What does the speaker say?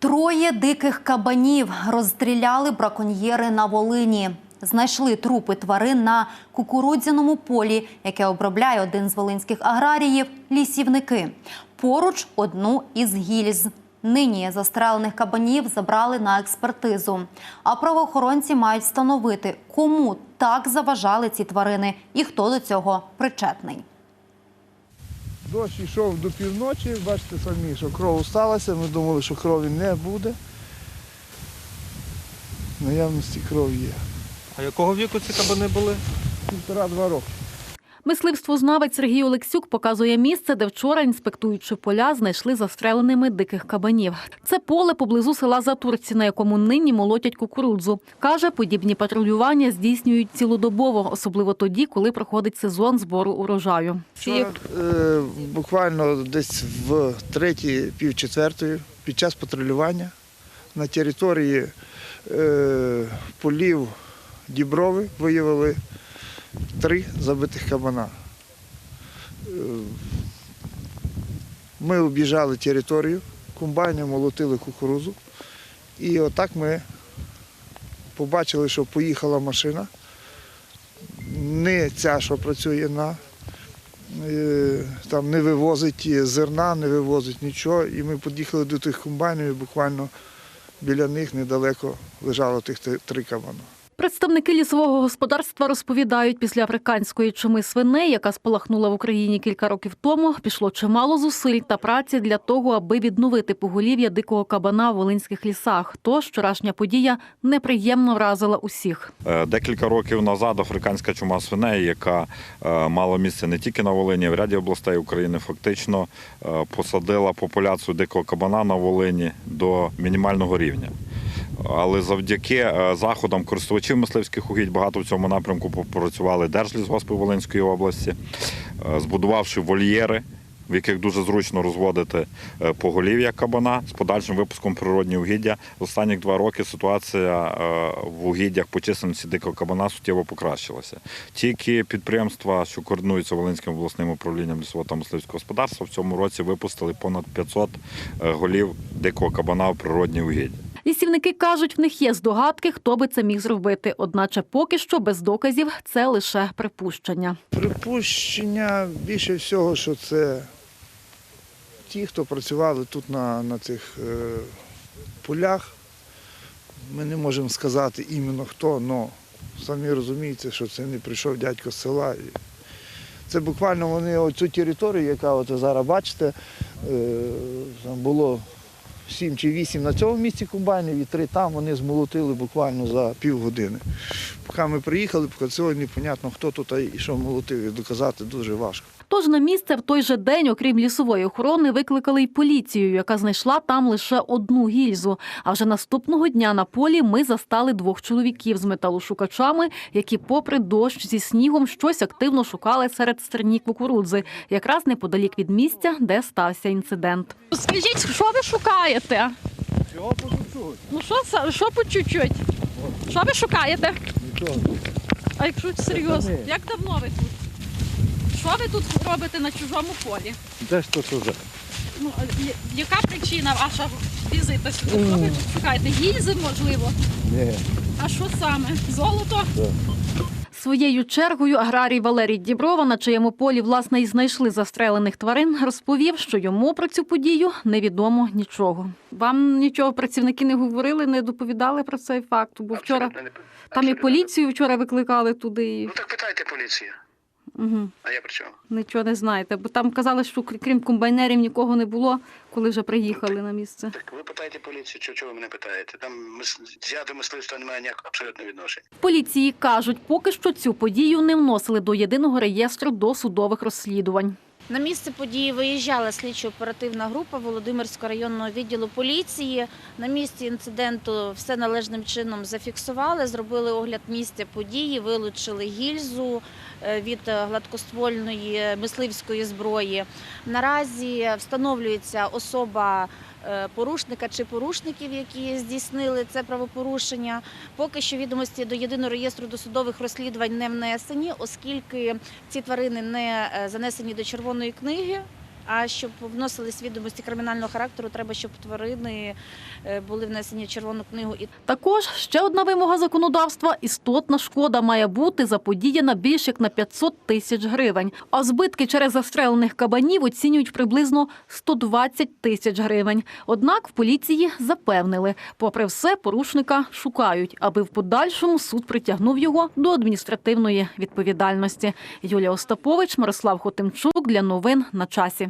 Троє диких кабанів розстріляли браконьєри на Волині. Знайшли трупи тварин на кукурудзяному полі, яке обробляє один з волинських аграріїв лісівники. Поруч одну із гільз. Нині застрелених кабанів забрали на експертизу. А правоохоронці мають встановити, кому так заважали ці тварини і хто до цього причетний. Дощ йшов до півночі, бачите самі, що кров сталася. Ми думали, що крові не буде. Наявності кров є. А якого віку ці кабани були? Півтора-два роки. Мисливствознавець Сергій Олексюк показує місце, де вчора, інспектуючи поля, знайшли застреленими диких кабанів. Це поле поблизу села Затурці, на якому нині молотять кукурудзу. Каже, подібні патрулювання здійснюють цілодобово, особливо тоді, коли проходить сезон збору урожаю. Вчора, е, буквально десь в третій, пів четвертої, під час патрулювання на території е, полів Діброви виявили три забитих кабана. Е, Ми об'їжджали територію, комбайном молотили кукурузу. І отак ми побачили, що поїхала машина. Не ця, що працює на е, там не вивозить зерна, не вивозить нічого. І ми під'їхали до тих комбайнів, і буквально біля них недалеко лежало тих три- кабана. Представники лісового господарства розповідають, після африканської чуми свиней, яка спалахнула в Україні кілька років тому, пішло чимало зусиль та праці для того, аби відновити поголів'я дикого кабана в волинських лісах. Тож вчорашня подія неприємно вразила усіх. Е, Декілька років назад африканська чума свиней, яка е, мала місце не тільки на Волині, а в ряді областей України, фактично е, посадила популяцію дикого кабана на Волині до мінімального рівня. Але завдяки е, заходам користувачів мисливських угідь багато в цьому напрямку попрацювали Держлісгоспи Волинської області, е, збудувавши вольєри, в яких дуже зручно розводити е, поголів'я кабана з подальшим випуском природні угіддя. Останні два роки ситуація в угіддях по чисельності дикого кабана суттєво покращилася. Тільки підприємства, що координуються Волинським обласним управлінням лісового та мисливського господарства, в цьому році випустили понад 500 е, голів дикого кабана в природні угіддя. Лісівники кажуть, в них є здогадки, хто би це міг зробити. Одначе поки що без доказів це лише припущення. Припущення більше всього, що це ті, хто працювали тут на, на цих е, полях. Ми не можемо сказати іменно хто, але самі розумієте, що це не прийшов дядько з села. Це буквально вони оцю територію, яка от зараз бачите, е, там було сім чи вісім на цьому місці комбайнів і три там вони змолотили буквально за півгодини. Поки ми приїхали, поки сьогодні непонятно, хто тут і що молотив, і доказати дуже важко. Тож на місце в той же день, окрім лісової охорони, викликали й поліцію, яка знайшла там лише одну гільзу. А вже наступного дня на полі ми застали двох чоловіків з металошукачами, які, попри дощ зі снігом, щось активно шукали серед стерні кукурудзи, якраз неподалік від місця, де стався інцидент. Скажіть, що ви шукаєте? Ну що, що по чуть-чуть? Що ви шукаєте? А якщо серйозно, як давно ви тут? Що ви тут робите на чужому полі? Де ж то чуже? Ну, я- яка причина ваша візита сюди? Що ви тут шукаєте? Гільзи, можливо? Ні. А що саме? Золото? Своєю чергою аграрій Валерій Діброва, на чиєму полі власне і знайшли застрелених тварин, розповів, що йому про цю подію невідомо нічого. Вам нічого працівники не говорили, не доповідали про цей факт, бо вчора Абсолютно не- там і абсолютно поліцію вчора викликали туди. І... Ну так питайте поліцію. Угу. А я при чому? Нічого не знаєте, бо там казали, що крім комбайнерів нікого не було, коли вже приїхали на місце. Так ви питайте поліцію, чого, чого ви мене питаєте? Там мис... я до мисливства немає ніякого абсолютно відношення. Поліції кажуть, поки що цю подію не вносили до єдиного реєстру досудових розслідувань. На місце події виїжджала слідчо-оперативна група Володимирського районного відділу поліції. На місці інциденту все належним чином зафіксували, зробили огляд місця події, вилучили гільзу е, від гладкоствольної мисливської зброї. Наразі встановлюється особа порушника чи порушників, які здійснили це правопорушення. Поки що відомості до єдиного реєстру досудових розслідувань не внесені, оскільки ці тварини не е, занесені до червоної книги. А щоб вносились відомості кримінального характеру, треба, щоб тварини е, були внесені в червону книгу Також ще одна вимога законодавства – істотна шкода має бути заподіяна більш як на 500 тисяч гривень. А збитки через застрелених кабанів оцінюють приблизно 120 тисяч гривень. Однак в поліції запевнили, попри все, порушника шукають, аби в подальшому суд притягнув його до адміністративної відповідальності. Юлія Остапович, Мирослав Хотимчук для новин на часі.